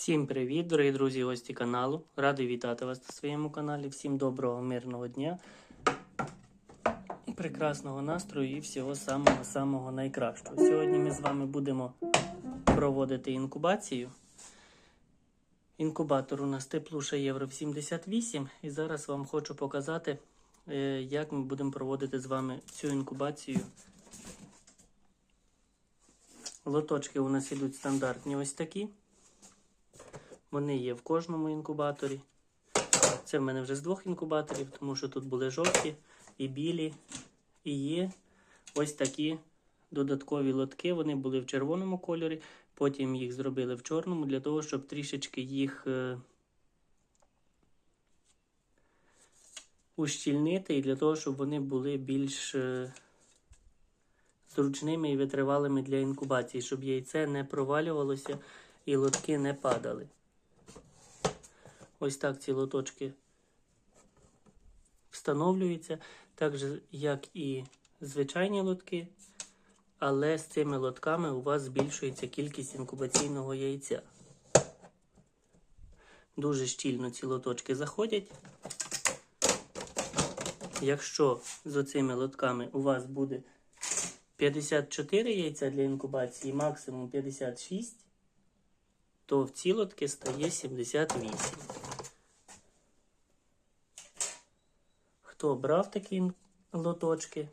Всім привіт, дорогі друзі, гості каналу. Радий вітати вас на своєму каналі. Всім доброго, мирного дня, прекрасного настрою і всього самого-самого найкращого. Сьогодні ми з вами будемо проводити інкубацію. Інкубатор у нас теплуша Євро 78. І зараз вам хочу показати, е, як ми будемо проводити з вами цю інкубацію. Лоточки у нас ідуть стандартні ось такі. Вони є в кожному інкубаторі. Це в мене вже з двох інкубаторів, тому що тут були жовті і білі. І є ось такі додаткові лотки. Вони були в червоному кольорі. Потім їх зробили в чорному, для того, щоб трішечки їх е, ущільнити і для того, щоб вони були більш е, зручними і витривалими для інкубації, щоб яйце не провалювалося і лотки не падали. Ось так ці лоточки встановлюються, так же, як і звичайні лотки, але з цими лотками у вас збільшується кількість інкубаційного яйця. Дуже щільно ці лоточки заходять. Якщо з оцими лотками у вас буде 54 яйця для інкубації, максимум 56, то в ці лотки стає 78. Хто брав такі лоточки,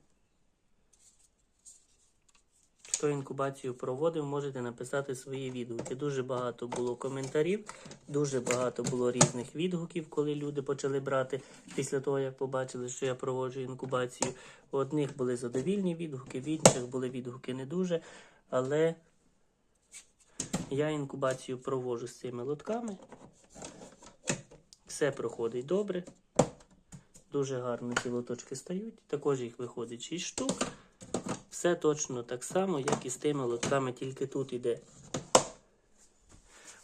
хто інкубацію проводив, можете написати свої відгуки. Дуже багато було коментарів, дуже багато було різних відгуків, коли люди почали брати після того, як побачили, що я проводжу інкубацію. У одних були задовільні відгуки, в інших були відгуки не дуже. Але я інкубацію проводжу з цими лотками. Все проходить добре. Дуже гарно ці лоточки стають. Також їх виходить 6 штук. Все точно так само, як і з тими лотками, тільки тут йде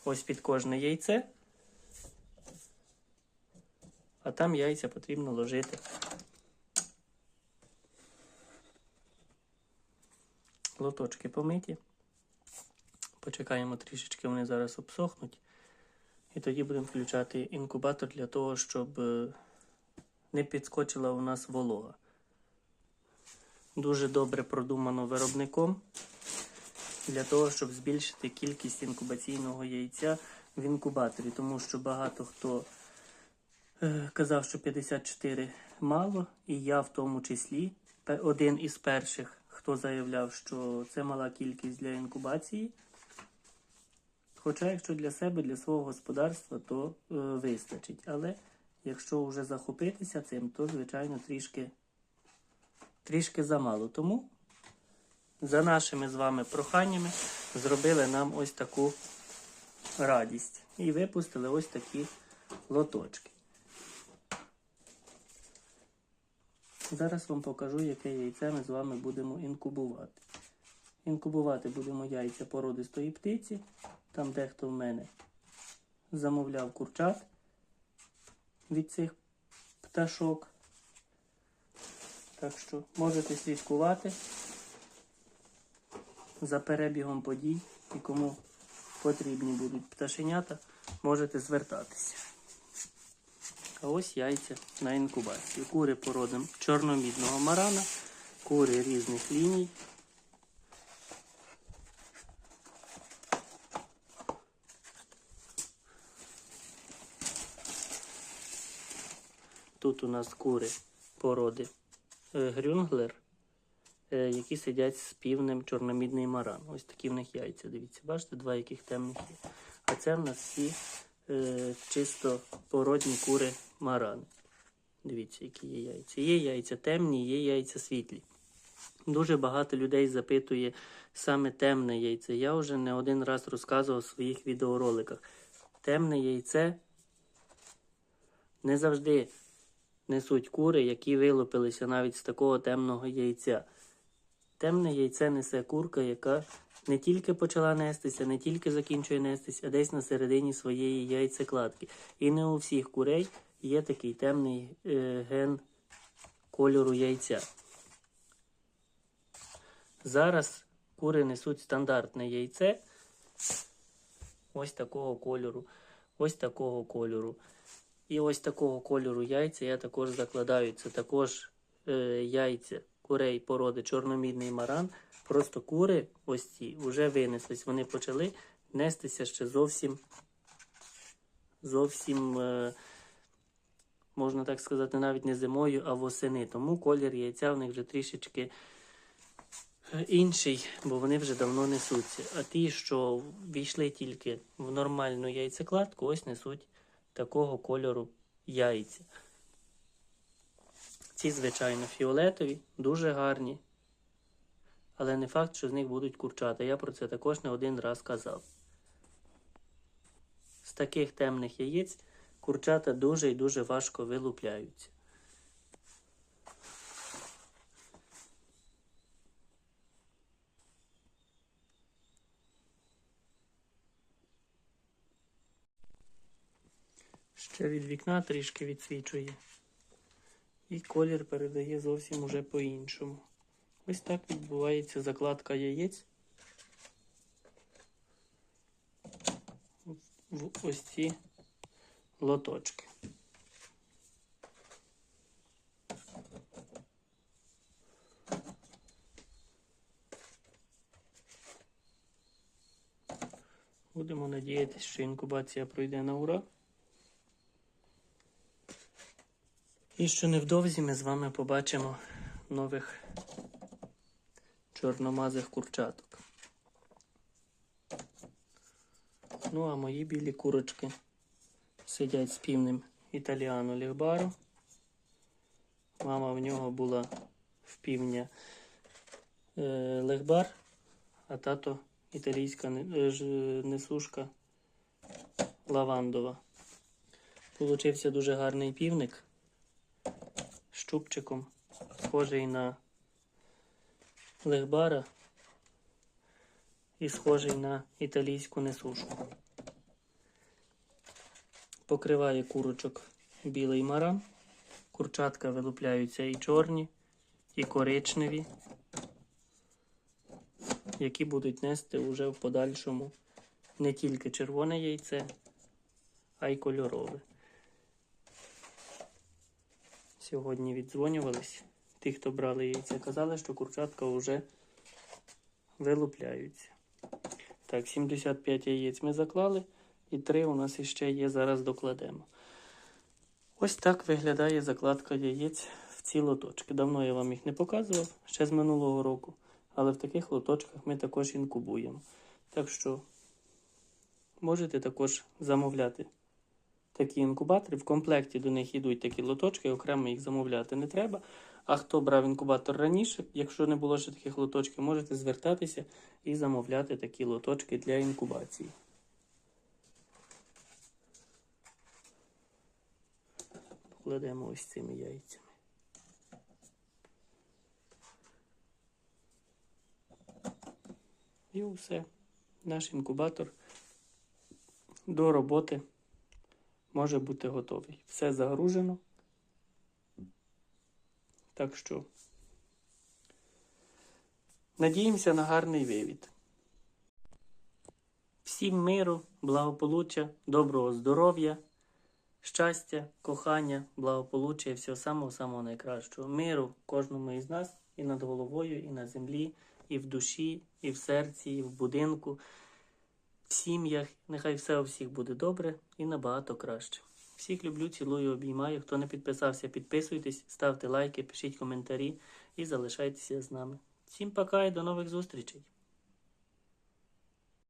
ось під кожне яйце. А там яйця потрібно ложити. Лоточки помиті. Почекаємо трішечки, вони зараз обсохнуть. І тоді будемо включати інкубатор для того, щоб е, не підскочила у нас волога. Дуже добре продумано виробником для того, щоб збільшити кількість інкубаційного яйця в інкубаторі, тому що багато хто е, казав, що 54 мало, і я в тому числі один із перших, хто заявляв, що це мала кількість для інкубації. Хоча, якщо для себе, для свого господарства, то е, вистачить. Але якщо вже захопитися цим, то, звичайно, трішки, трішки замало. Тому за нашими з вами проханнями зробили нам ось таку радість. І випустили ось такі лоточки. Зараз вам покажу, яке яйце ми з вами будемо інкубувати. Інкубувати будемо яйця породистої птиці. Там дехто в мене замовляв курчат від цих пташок. Так що можете слідкувати за перебігом подій і кому потрібні будуть пташенята, можете звертатися. А ось яйця на інкубацію. Кури породом чорномідного марана, кури різних ліній. Тут у нас кури породи е, грюнглер, е, які сидять з півнем чорномідний маран. Ось такі в них яйця. Дивіться, бачите, два яких темних є. А це в нас всі е, чисто породні кури маран. Дивіться, які є яйця. Є яйця темні, є яйця світлі. Дуже багато людей запитує саме темне яйце. Я вже не один раз розказував у своїх відеороликах. Темне яйце не завжди несуть кури, які вилупилися навіть з такого темного яйця. Темне яйце несе курка, яка не тільки почала нестися, не тільки закінчує нестись, а десь на середині своєї яйцекладки. І не у всіх курей є такий темний е, ген кольору яйця. Зараз кури несуть стандартне яйце. ось такого кольору, ось такого кольору. І ось такого кольору яйця я також закладаю. Це також е, яйця курей породи чорномідний маран. Просто кури ось ці вже винеслись. Вони почали нестися ще зовсім, зовсім, е, можна так сказати, навіть не зимою, а восени. Тому колір яйця в них вже трішечки е, інший, бо вони вже давно несуться. А ті, що війшли тільки в нормальну яйцекладку, ось несуть такого кольору яйця. Ці, звичайно, фіолетові, дуже гарні. Але не факт, що з них будуть курчата. Я про це також не один раз казав. З таких темних яєць курчата дуже і дуже важко вилупляються. Ще від вікна трішки відсвічує. І колір передає зовсім уже по-іншому. Ось так відбувається закладка яєць в ось ці лоточки. Будемо надіятися, що інкубація пройде на ура. І що невдовзі ми з вами побачимо нових чорномазих курчаток. Ну, а мої білі курочки сидять з півним італіано лігбару. Мама в нього була в півня е, легбар, а тато італійська е, несушка лавандова. Получився дуже гарний півник чубчиком, схожий на легбара і схожий на італійську несушку. Покриває курочок білий маран. Курчатка вилупляються і чорні, і коричневі, які будуть нести уже в подальшому не тільки червоне яйце, а й кольорове. Сьогодні віддзвонювались. Ті, хто брали яйця, казали, що курчатка вже вилупляються. Так, 75 яєць ми заклали, і 3 у нас іще є, зараз докладемо. Ось так виглядає закладка яєць в ці лоточки. Давно я вам їх не показував, ще з минулого року, але в таких лоточках ми також інкубуємо. Так що можете також замовляти такі інкубатори. В комплекті до них йдуть такі лоточки, окремо їх замовляти не треба. А хто брав інкубатор раніше, якщо не було ще таких лоточків, можете звертатися і замовляти такі лоточки для інкубації. Покладемо ось цими яйцями. І все. Наш інкубатор до роботи може бути готовий. Все загружено. Так що надіємося на гарний вивід. Всім миру, благополуччя, доброго здоров'я, щастя, кохання, благополуччя і всього самого-самого найкращого. Миру кожному із нас і над головою, і на землі, і в душі, і в серці, і в будинку, в сім'ях. Нехай все у всіх буде добре і набагато краще. Всіх люблю, цілую, обіймаю. Хто не підписався, підписуйтесь, ставте лайки, пишіть коментарі і залишайтеся з нами. Всім пока і до нових зустрічей!